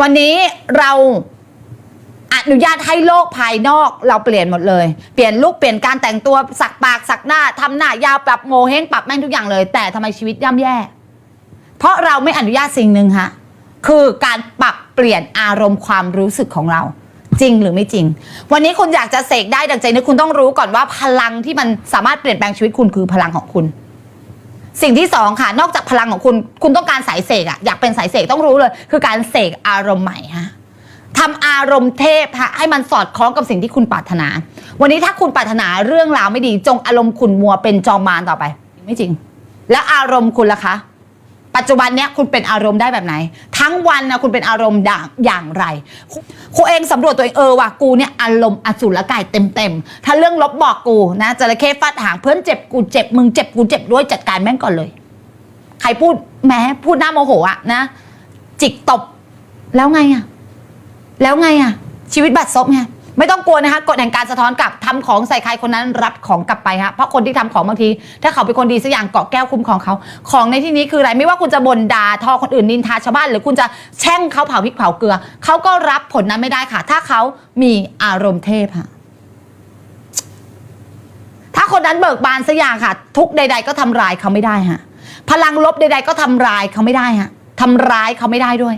วันนี้เราอนุญาตให้โลกภายนอกเราเปลี่ยนหมดเลย เปลี่ยนลุกเปลี่ยนการแต่งตัวสักปากสักหน้าทำหน้ายาวปรับโงเฮงปรับแม่งทุกอย่างเลย แต่ทำไมชีวิตย่ำแย่ เพราะเราไม่อนุญาตสิ่งหนึ่งฮะคือการปรับเปลี่ยนอารมณ์ความรู้สึกของเรา จริงหรือไม่จริง วันนี้คุณอยากจะเสกได้ดังใจนึกคุณต้องรู้ก่อนว่าพลังที่มันสามารถเปลี่ยนแปลงชีวิตคุณคือพลังของคุณ สิ่งที่สองค่ะ นอกจากพลังของคุณคุณต้องการสายเสกอะอยากเป็นสายเสกต้องรู้เลย คือการเสกอารมณ์ใหม่ฮะทำอารมณ์เทพฮะให้มันสอดคล้องกับสิ่งที่คุณปรารถนา วันนี้ถ้าคุณปรารถนาเรื่องราวไม่ดี จงอารมณ์ขุนมัวเป็นจอมมารต่อไป ไม่จริง แล้วอารมณ์คุณล่ะคะ ปัจจุบันเนี้ยคุณเป็นอารมณ์ได้แบบไหน ทั้งวันนะคุณเป็นอารมณ์ด่างอย่างไรครูเองสำรวจตัวเองเออว่ะกูเนี่ยอารมณ์อสุรกายเต็มเต็มๆถ้าเรื่องลบบอกกูนะจระเข้ฟาดหางเพื่อนเจ็บกูเจ็บมึงเจ็บกูเจ็บด้วยจัดการแม่งก่อนเลย ใครพูดแม้พูดหน้าโมโหอะนะ จิกตบแล้วไงอะแล้วไงอะชีวิตบัดซบไง ไม่ต้องกลัวนะคะกฎแห่งการสะท้อนกลับทำของใส่ใครคนนั้นรับของกลับไปฮะเพราะคนที่ทำของบางที ถ้าเขาเป็นคนดีสักอย่างเกาะแก้วคุ้มของเขา ของในที่นี้คืออะไรไม่ว่าคุณจะบ่นด่าทอคนอื่นนินทาชาวบ้าน หรือคุณจะแช่งเขาเผาพริกเผาเกลือเขาก็รับผลนั้นไม่ได้ค่ะ ถ้าเขามีอารมณ์เทพค่ะถ้าคนนั้นเบิกบานสักอย่างค่ะ ทุกใด ๆ ก็ทำร้ายเขาไม่ได้ฮะพลังลบใด ๆ ก็ทำร้ายเขาไม่ได้ฮะทำร้ายเขาไม่ได้ด้วย